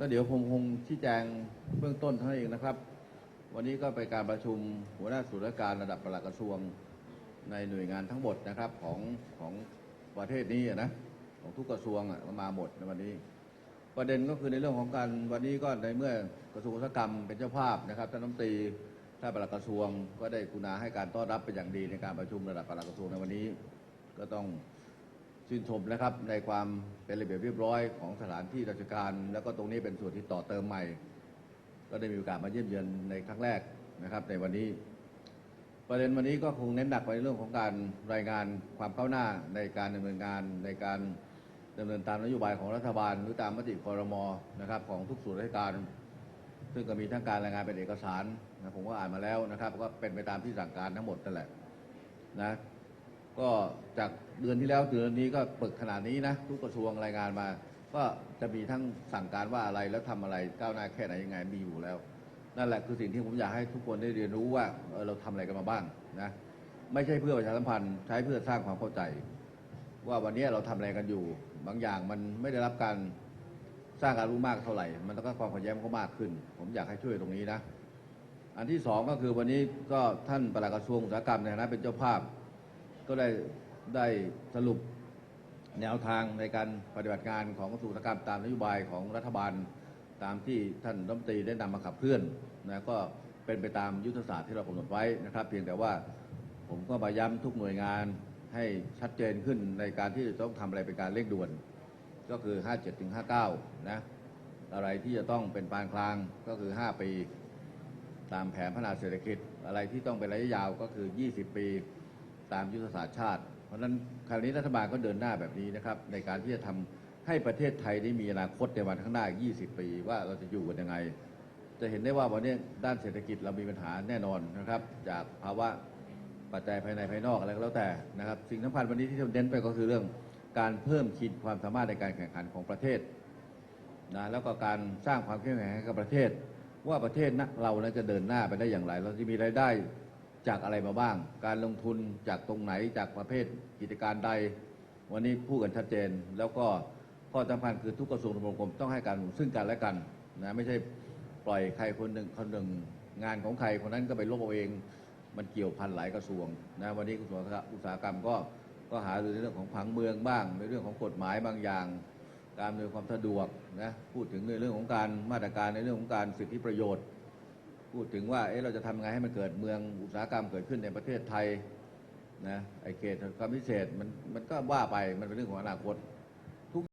ก็เดี๋ยวผมคงชี้แจงเบื้องต้นเท่านั้นเองนะครับ วันนี้ก็ไปการประชุมหัวหน้าส่วนราชการระดับปลัดกระทรวงในหน่วยงานทั้งหมดนะครับของของประเทศนี้อะนะของทุกกระทรวงอะมาหมดในวันนี้ ประเด็นก็คือในเรื่องของการวันนี้ก็ในเมื่อกระทรวงอุตสาหกรรมเป็นเจ้าภาพนะครับท่านรัฐมนตรีท่านปลัดกระทรวง ก็ได้กุณาให้การต้อนรับเป็นอย่างดีในการประชุมระดับปลัดกระทรวงในวันนี้ ก็ต้อง ชื่นชมนะครับในความเป็นระเบียบเรียบร้อยของสถานที่ราชการ แล้วก็ตรงนี้เป็นส่วนที่ต่อเติมใหม่ ก็ได้มีโอกาสมาเยี่ยมเยือนในครั้งแรกนะครับ ในวันนี้ ประเด็นวันนี้ก็คงเน้นหนักไปในเรื่องของการรายงานความก้าวหน้าในการดำเนินงานในการดำเนินตามนโยบายของรัฐบาล หรือตามมติคอรมอนะครับของทุกส่วนราชการ ซึ่งก็มีทั้งการรายงานเป็นเอกสารนะผมก็อ่านมาแล้วนะครับ ก็เป็นไปตามที่สั่งการทั้งหมดนั่นแหละนะ ก็จากเดือนที่แล้วเดือนนี้ก็เปึกขนาดนี้นะทุกกระทรวงรายงานมา ก็จะมีทั้งสั่งการว่าอะไรแล้วทำอะไรก้าวหน้าแค่ไหนยังไงมีอยู่แล้ว นั่นแหละคือสิ่งที่ผมอยากให้ทุกคนได้เรียนรู้ว่าเเราทำอะไรกันมาบ้างนะไม่ใช่เพื่อประชาสัมพันธ์ใช้เพื่อสร้างความเข้าใจ ว่าวันนี้เราทำอะไรกันอยู่ บางอย่างมันไม่ได้รับการสร้างการรู้มากเท่าไหร่ มันก็ความขัดแย้งมันก็มากขึ้น ผมอยากให้ช่วยตรงนี้นะ อันที่สองก็คือวันนี้ก็ท่านปลัดกระทรวงอุตสาหกรรมในฐานะเป็นเจ้าภาพ ก็ได้ได้สรุปแนวทางในการปฏิบัติงานของกระทรวงอุตสาหกรรมตามนโยบายของรัฐบาล ตามที่ท่านรัฐมนตรีได้นำมาขับเคลื่อนนะก็เป็นไปตามยุทธศาสตร์ที่เรากำหนดไว้นะครับ เพียงแต่ว่าผมก็มาย้ำทุกหน่วยงานให้ชัดเจนขึ้นในการที่จะต้องทำอะไรเป็นการเร่งด่วน ก็คือ 57ถึง59 นะอะไรที่จะต้องเป็นปานกลางก็คือ 5 ปี ตามแผนพัฒนาเศรษฐกิจ อะไรที่ต้องเป็นระยะยาวก็คือ 20 ปี ตามยุทธศาสตร์ชาติ เพราะฉะนั้นคราวนี้รัฐบาลก็เดินหน้าแบบนี้นะครับในการที่จะทำให้ประเทศไทยได้มีอนาคตในวันข้างหน้า 20 ปี ว่าเราจะอยู่กันยังไง จะเห็นได้ว่าวันนี้ด้านเศรษฐกิจเรามีปัญหาแน่นอนนะครับ จากภาวะปัจจัยภายในภายนอกอะไรก็แล้วแต่นะครับ สิ่งสำคัญวันนี้ที่เราเน้นไปก็คือเรื่องการเพิ่มขีดความสามารถในการแข่งขันของประเทศนะแล้วก็การสร้างความเข้มแข็งให้กับประเทศ ว่าประเทศนะเรานะจะเดินหน้าไปได้อย่างไร เราจะมีรายได้ จากอะไรมาบ้าง การลงทุนจากตรงไหนจากประเภทกิจการใด วันนี้พูดกันชัดเจน แล้วก็ข้อสำคัญคือทุกกระทรวงทบวงกรมต้องให้การซึ่งกันและกันนะไม่ใช่ปล่อยใครคนหนึ่งคนหนึ่งงานของใครคนนั้นก็ไปลบเอาเอง มันเกี่ยวพันหลายกระทรวงนะวันนี้กระทรวงอุตสาหกรรมก็ก็หารือในเรื่องของผังเมืองบ้าง ในเรื่องของกฎหมายบางอย่าง การอำนวยความสะดวกนะพูดถึงในเรื่องของการมาตรการในเรื่องของการสิทธิประโยชน์ พูดถึงว่าเอ๊ะเราจะทำยังไงให้มันเกิดเมืองอุตสาหกรรมเกิดขึ้นในประเทศไทยนะไอเขตความพิเศษมันมันก็ว่าไปมันเป็นเรื่องของอนาคต